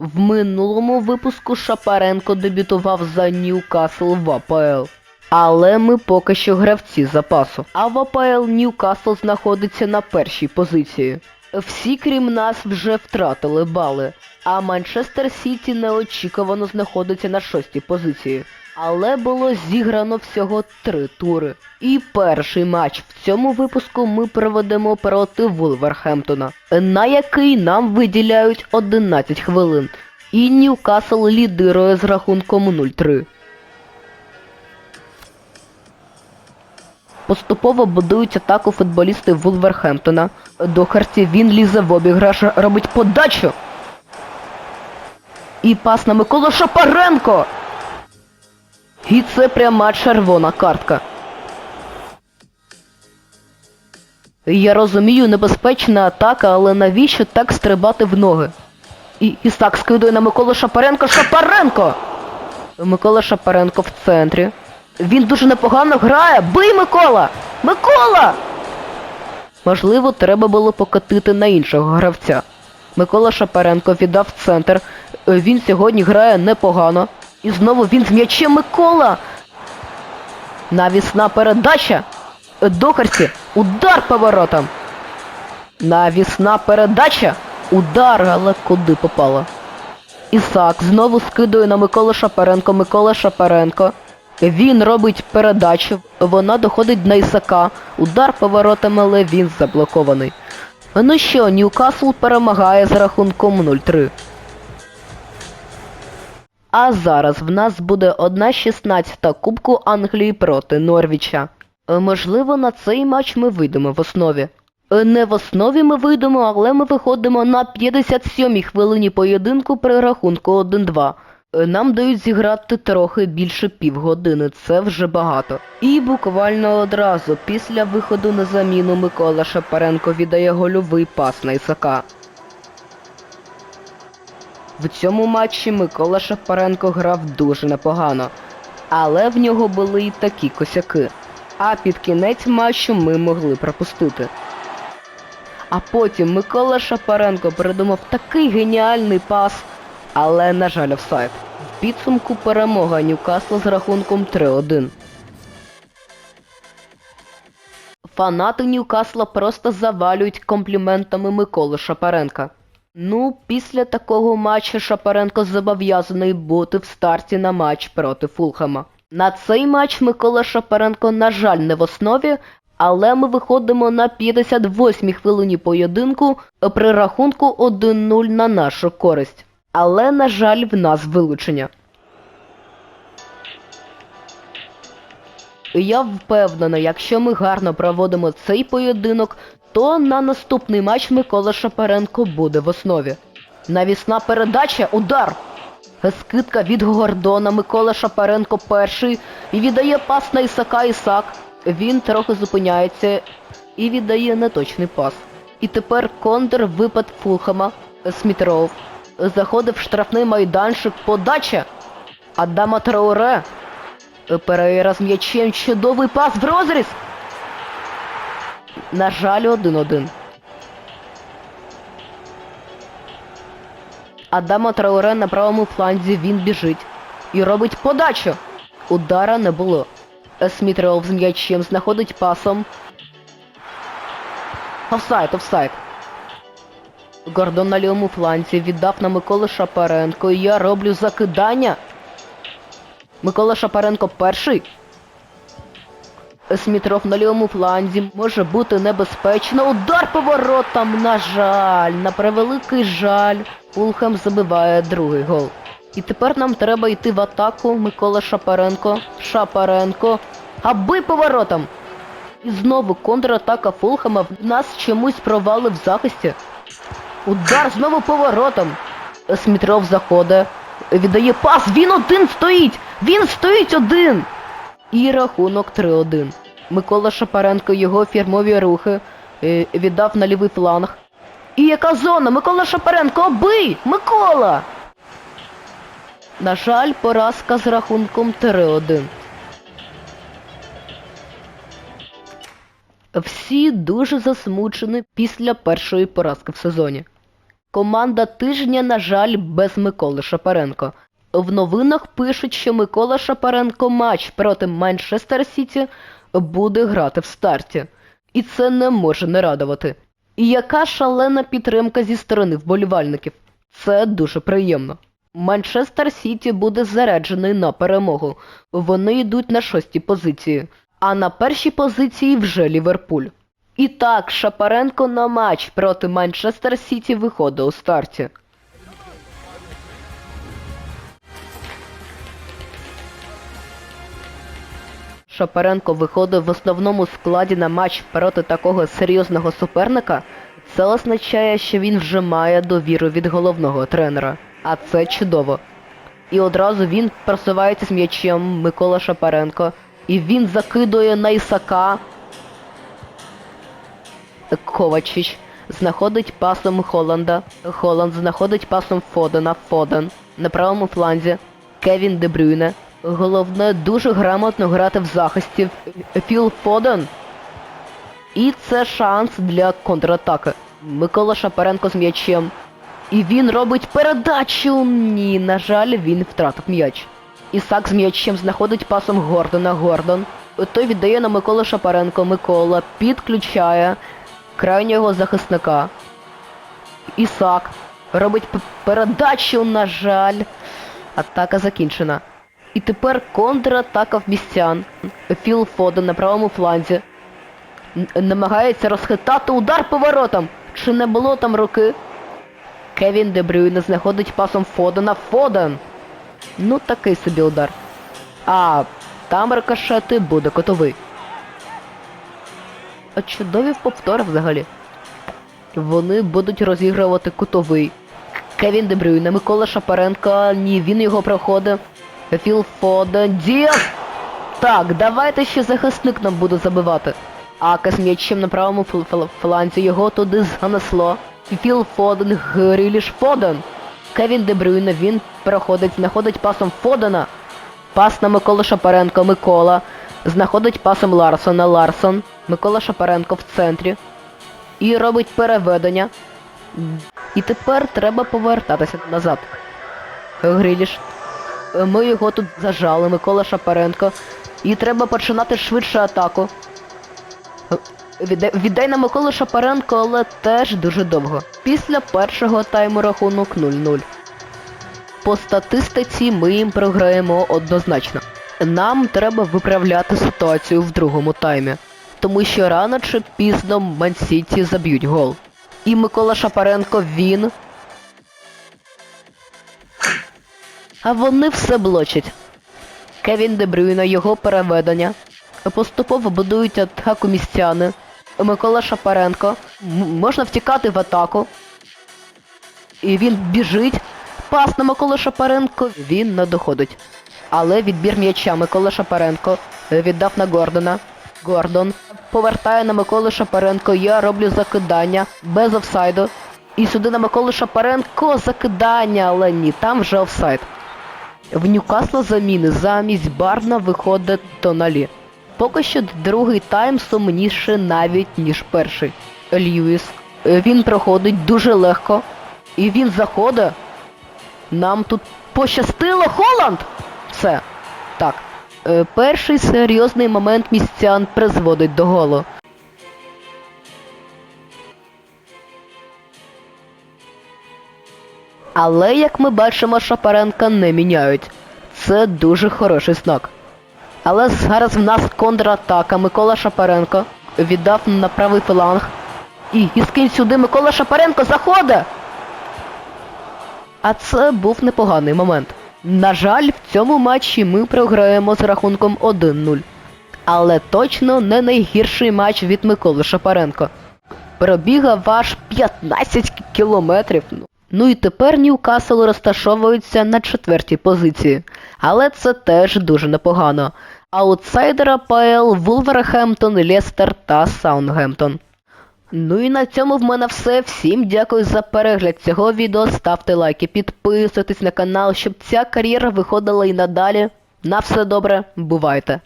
В минулому випуску Шапаренко дебютував за Ньюкасл в АПЛ. Але ми поки що гравці запасу. А в АПЛ Ньюкасл знаходиться на першій позиції. Всі, крім нас, вже втратили бали, а Манчестер Сіті неочікувано знаходиться на шостій позиції. Але було зіграно всього три тури. І перший матч в цьому випуску ми проведемо проти Вулверхемптона, на який нам виділяють 11 хвилин. І Ньюкасл лідирує з рахунком 0-3. Поступово будують атаку футболісти Вулверхемптона. Дохарті він лізе в обіграш, робить подачу. І пас на Миколу Шапаренко. І це пряма червона картка. Я розумію, небезпечна атака, але навіщо так стрибати в ноги? І Ісак скидує на Миколу Шапаренко. Шапаренко! Микола Шапаренко в центрі. Він дуже непогано грає. Бий Микола! Микола! Можливо, треба було покатити на іншого гравця. Микола Шапаренко віддав центр. Е, Він сьогодні грає непогано. І знову він з м'ячем Микола. Навісна передача. Е, Дохарці. Удар поворотом. Навісна передача. Удар, але куди попало? Ісак знову скидує на Миколу Шапаренко. Микола Шапаренко. Він робить передачу. Вона доходить на Ісака. Удар поворотом, але він заблокований. Ну що, Ньюкасл перемагає з рахунком 0-3. А зараз в нас буде 1-16 Кубку Англії проти Норвіча. Можливо, на цей матч ми вийдемо в основі. Не в основі ми вийдемо, але ми виходимо на 57-й хвилині поєдинку при рахунку 1-2. Е, Нам дають зіграти трохи більше півгодини, це вже багато. І буквально одразу після виходу на заміну Микола Шапаренко віддає гольовий пас на Ісака. В цьому матчі Микола Шапаренко грав дуже непогано, але в нього були і такі косяки. А під кінець матчу ми могли пропустити. А потім Микола Шапаренко придумав такий геніальний пас, але, на жаль, офсайд. Підсумку перемога Ньюкасла з рахунком 3-1. Фанати Ньюкасла просто завалюють компліментами Миколи Шапаренка. Ну, після такого матчу Шапаренко зобов'язаний бути в старті на матч проти Фулхема. На цей матч Микола Шапаренко, на жаль, не в основі, але ми виходимо на 58-й хвилині поєдинку при рахунку 1-0 на нашу користь. Але, на жаль, в нас вилучення. Я впевнена, якщо ми гарно проводимо цей поєдинок, то на наступний матч Микола Шапаренко буде в основі. Навісна передача, удар! Скидка від Гордона, Микола Шапаренко перший і віддає пас на Ісака Ісак. Він трохи зупиняється і віддає неточний пас. І тепер контр випад Фулхема, Смітров. Заходив в штрафний майданчик, подача. Адама Трауре. Перейра з м'ячем, чудовий пас в розріз. На жаль, 1-1. Адама Трауре на правому фланзі він біжить і робить подачу. Удара не було. Смітров з м'ячем знаходить пасом. Офсайд, офсайд. Гордон на лівому фланзі віддав на Миколу Шапаренко. І я роблю закидання. Микола Шапаренко перший. Смітров на лівому фланзі може бути небезпечно. Удар поворотом, на жаль, на превеликий жаль. Фулхем забиває другий гол. І тепер нам треба йти в атаку. Микола Шапаренко. Шапаренко. Аби поворотом! І знову контратака Фулхема в нас чомусь провали в захисті. Удар знову поворотом. Смітров заходить. Віддає пас. Він один стоїть! Він стоїть один! І рахунок 3-1. Микола Шапаренко його фірмові рухи е, віддав на лівий фланг. І яка зона? Микола Шапаренко, бий! Микола! На жаль, поразка з рахунком 3-1. Всі дуже засмучені після першої поразки в сезоні. Команда тижня, на жаль, без Миколи Шапаренко. В новинах пишуть, що Микола Шапаренко матч проти Манчестер Сіті буде грати в старті. І це не може не радувати. І яка шалена підтримка зі сторони вболівальників. Це дуже приємно. Манчестер Сіті буде заряджений на перемогу. Вони йдуть на шостій позиції, а на першій позиції вже Ліверпуль. І так, Шапаренко на матч проти Манчестер Сіті виходить у старті. Шапаренко виходить в основному складі на матч проти такого серйозного суперника, це означає, що він вже має довіру від головного тренера. А це чудово. І одразу він просувається з м'ячем Микола Шапаренко. І він закидує на Ісака. Ковачич знаходить пасом Холланда. Холланд знаходить пасом Фодена. Фоден. На правому фланзі Кевін Дебрюйне. Головне дуже грамотно грати в захисті. Філ Фоден. І це шанс для контратаки. Микола Шапаренко з м'ячем. І він робить передачу. Ні, на жаль, він втратив м'яч. Ісак з м'ячем знаходить пасом Гордона. Гордон. Той віддає на Миколу Шапаренко. Микола підключає крайнього захисника. Ісак робить передачу, на жаль. Атака закінчена. І тепер контратака містян. Філ Фоден на правому фланзі. Намагається розхитати удар поворотом. Чи не було там руки? Кевін Дебрюйне знаходить пасом Фодена. Фоден! Ну такий собі удар. А там рикошети буде котовий. А чудові повтори взагалі. Вони будуть розігрувати кутовий. Кевін Дебрюйне, Микола Шапаренко, ні, він його проходить. Філ Фоден, Діас! Так, давайте ще захисник нам буде забивати. Ака з м'ячем на правому фл- фл- фланзі його туди занесло. Філ Фоден, Гріліш Фоден. Кевін Дебрюйне, він переходить, знаходить пасом Фодена. Пас на Миколу Шапаренко, Микола. Знаходить пасом Ларсона, Ларсон. Микола Шапаренко в центрі. І робить переведення. І тепер треба повертатися назад. Гріліш. Е, Ми його тут зажали, Микола Шапаренко. І треба починати швидше атаку. Віддай, віддай на Миколу Шапаренко, але теж дуже довго. Після першого тайму рахунок 0-0. По статистиці ми їм програємо однозначно. Нам треба виправляти ситуацію в другому таймі, тому що рано чи пізно Мансіті заб'ють гол. І Микола Шапаренко він. А вони все блочать. Кевін Дебрюйна, його переведення. Поступово будують атаку містяни. Микола Шапаренко. М- можна втікати в атаку. І він біжить. Пас на Микола Шапаренко. Він не доходить. Але відбір м'яча Микола Шапаренко е, віддав на Гордона. Гордон повертає на Миколу Шапаренко. Я роблю закидання без офсайду. І сюди на Миколу Шапаренко закидання, але ні, там вже офсайд. В Ньюкасла заміни замість Барна виходить Тоналі. Поки що другий тайм сумніше навіть ніж перший. Льюіс. Він проходить дуже легко. І він заходить. Нам тут пощастило Холланд! Все. Так. Е, Перший серйозний момент містян призводить до голу. Але, як ми бачимо, Шапаренка не міняють. Це дуже хороший знак. Але зараз в нас контратака. Микола Шапаренко віддав на правий фланг. І, скинь сюди Микола Шапаренко заходить! А це був непоганий момент. На жаль, в цьому матчі ми програємо з рахунком 1-0. Але точно не найгірший матч від Миколи Шапаренко. Пробігав аж 15 кілометрів. Ну і тепер Ньюкасл розташовується на четвертій позиції. Але це теж дуже непогано. Аутсайдер АПЛ Вулверхемптон, Лестер та Саундгемптон. Ну і на цьому в мене все. Всім дякую за перегляд цього відео. Ставте лайки, підписуйтесь на канал, щоб ця кар'єра виходила і надалі. На все добре, бувайте!